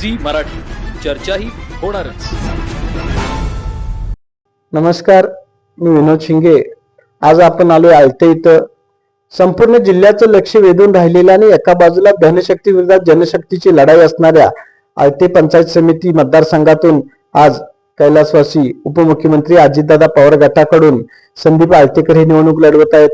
Zee Marathi. चर्चाही होणारच. नमस्कार मी विनोद शिंगे. आज आपण आलोय आलते इथं. संपूर्ण जिल्ह्याचं लक्ष वेधून राहिलेलं आणि एका बाजूला धनशक्ती विरोधात जनशक्तीची लढाई असणाऱ्या आयते पंचायत समिती मतदारसंघातून आज कैलासवासी उपमुख्यमंत्री अजितदादा पवार गटाकडून संदीप आळतेकर हे निवडणूक लढवत आहेत.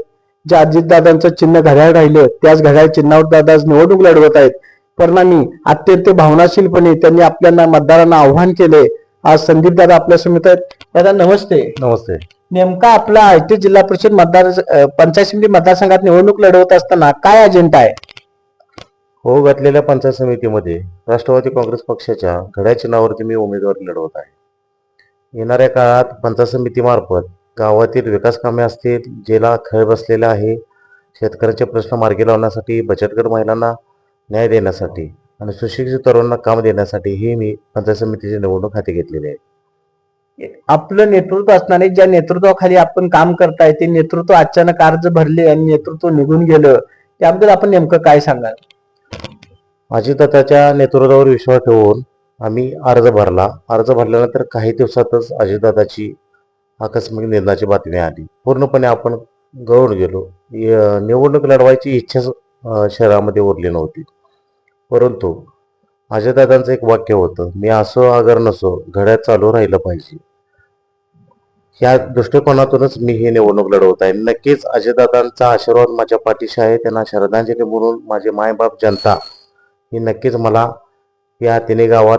ज्या अजितदादांचं चिन्ह घड्याळ राहिलं त्याच घड्याळ चिन्हावर दादा आज निवडणूक लढवत आहेत. परिणामी अत्यंत भावनाशीलपणे त्यांनी आपल्याला मतदारांना आव्हान केले. आज संदीप दादा आपल्या समित आहेत. दादा नमस्ते. नमस्ते. नेमका आपला आयटी जिल्हा परिषद मतदार पंचायत समिती मतदारसंघात निवडणूक लढवत असताना काय अजेंडा आहे? हो घातलेल्या पंचायत समितीमध्ये राष्ट्रवादी काँग्रेस पक्षाच्या घड्या चिन्हावरती मी उमेदवारी लढवत आहे. येणाऱ्या काळात पंचायत समितीमार्फत गावातील विकास कामे असतील जेला खळ बसलेला आहे शेतकऱ्यांचे प्रश्न मार्गी लावण्यासाठी बचतगट महिलांना न्याय देण्यासाठी आणि सुशिक्षित तरुणांना काम देण्यासाठी ही मी पंचायत समितीची निवडणूक हाती घेतलेली आहे. आपलं नेतृत्व असणारे ज्या नेतृत्वाखाली आपण काम करताय ते नेतृत्व अचानक अर्ज भरले आणि नेतृत्व निघून गेलं त्याबद्दल आपण नेमकं काय सांगाल? अजितदादाच्या नेतृत्वावर विश्वास ठेवून आम्ही अर्ज भरला. अर्ज भरल्यानंतर काही दिवसातच अजितदादाची आकस्मिक निधनाची बातमी आली. पूर्णपणे आपण गळून गेलो. निवडणूक लढवायची इच्छाच अं, शहरामध्ये उरली नव्हती. परंतु अजयदादांचं एक वाक्य होतं मी असो अगर नसो घड्यात चालू राहिलं पाहिजे. या दृष्टिकोनातूनच मी ही निवडणूक लढवत आहे. नक्कीच अजयदादांचा आशीर्वाद माझ्या पाठीशी आहे त्यांना श्रद्धांजली म्हणून माझे मायबाप जनता ही नक्कीच मला या तिन्ही गावात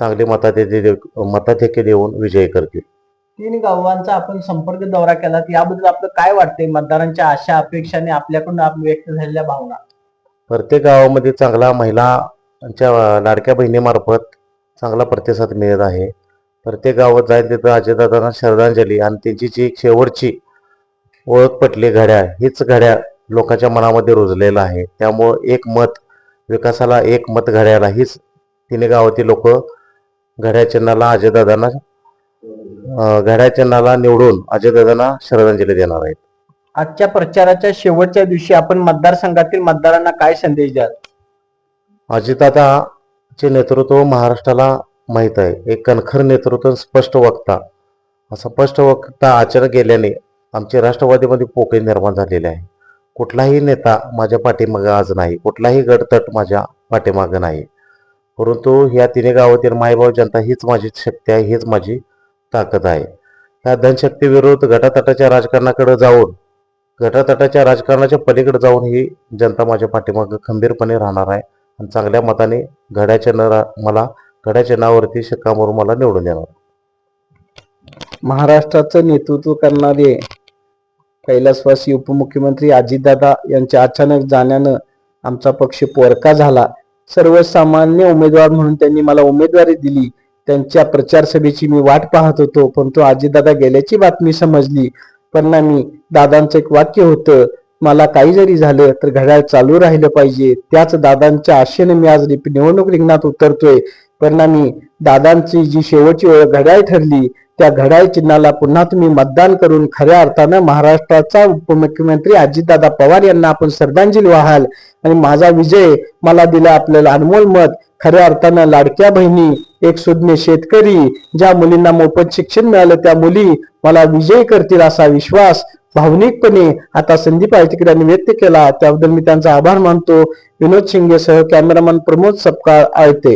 चांगली मताधिक्य मताधिक्य देऊन विजयी करतील. तीन गावांचा आपण संपर्क दौरा केला याबद्दल आपलं काय वाटतंय? मतदारांच्या आशा अपेक्षाने आपल्याकडून व्यक्त झालेल्या भावना? प्रत्येक गावामध्ये चांगला महिलांच्या लाडक्या बहिणीमार्फत चांगला प्रतिसाद मिळत आहे. प्रत्येक गावात जाईल तिथं अजयदादांना श्रद्धांजली आणि त्यांची जी शेवटची ओळख पटली घड्याळ हीच घड्याळ लोकांच्या मनामध्ये रुजलेलं आहे. त्यामुळं एक मत विकासाला एक मत घड्याला हीच तिने गावातील लोक घड्या चिन्हाला अजयदादांना घड्या घड्याळ चिन्हाला निवडून अजयदादांना श्रद्धांजली देणार आहेत. आजच्या प्रचाराच्या शेवटच्या दिवशी आपण मतदारसंघातील मतदारांना काय संदेश द्याल? अजितदादाचे नेतृत्व महाराष्ट्राला माहीत आहे. एक कणखर नेतृत्व स्पष्ट वक्ता. असं स्पष्ट वक्ता आचरण गेल्याने आमचे राष्ट्रवादीमध्ये पोकळी निर्माण झालेले आहे. कुठलाही नेता माझ्या पाठीमागं आज नाही. कुठलाही गडतट माझ्या पाठीमागं नाही. परंतु ह्या तिन्ही गावातील मायभाव जनता हीच माझी शक्ती आहे हीच माझी ताकद आहे. ह्या धनशक्ती गटातटाच्या राजकारणाकडे जाऊन गटातटाच्या राजकारणाच्या पलीकडे जाऊन ही जनता माझ्या पाठीमागं खंबीरपणे राहणार आहे आणि चांगल्या मताने घड्याच्या न मला घड्याच्या नावावरती शिक्कामोर मला निवडून येणार महाराष्ट्राचं नेतृत्व करणारे कैलासवासी उपमुख्यमंत्री अजितदादा यांच्या अचानक जाण्यानं आमचा पक्ष पोरका झाला. सर्वसामान्य उमेदवार म्हणून त्यांनी मला उमेदवारी दिली. त्यांच्या प्रचार सभेची मी वाट पाहत होतो परंतु अजितदादा गेल्याची बातमी समजली. परिणामी दादांचं एक वाक्य होतं मला काही जरी झालं तर घड्याळ चालू राहिलं पाहिजे. त्याच दादांच्या आशेने मी आज निवडणूक रिंगणात उतरतोय. परिणामी दादांची जी शेवटची ओळख घड्याळ ठरली त्या घड्याळ चिन्हाला पुन्हा तुम्ही मतदान करून खऱ्या अर्थानं महाराष्ट्राचा उपमुख्यमंत्री अजितदादा पवार यांना आपण श्रद्धांजली वाहाल. आणि माझा विजय मला दिला आपल्याला अनमोल मत खऱ्या अर्थानं लाडक्या बहिणी एक सुज्ञ शेतकरी ज्या मुलींना मोफत शिक्षण मिळालं त्या मुली मला विजयी करतील असा विश्वास भावनिकपणे आता संदीप आळतीकर व्यक्त केला त्याबद्दल मी त्यांचा आभार मानतो. विनोद शिंगेसह कॅमेरामन प्रमोद सपकाळ आळते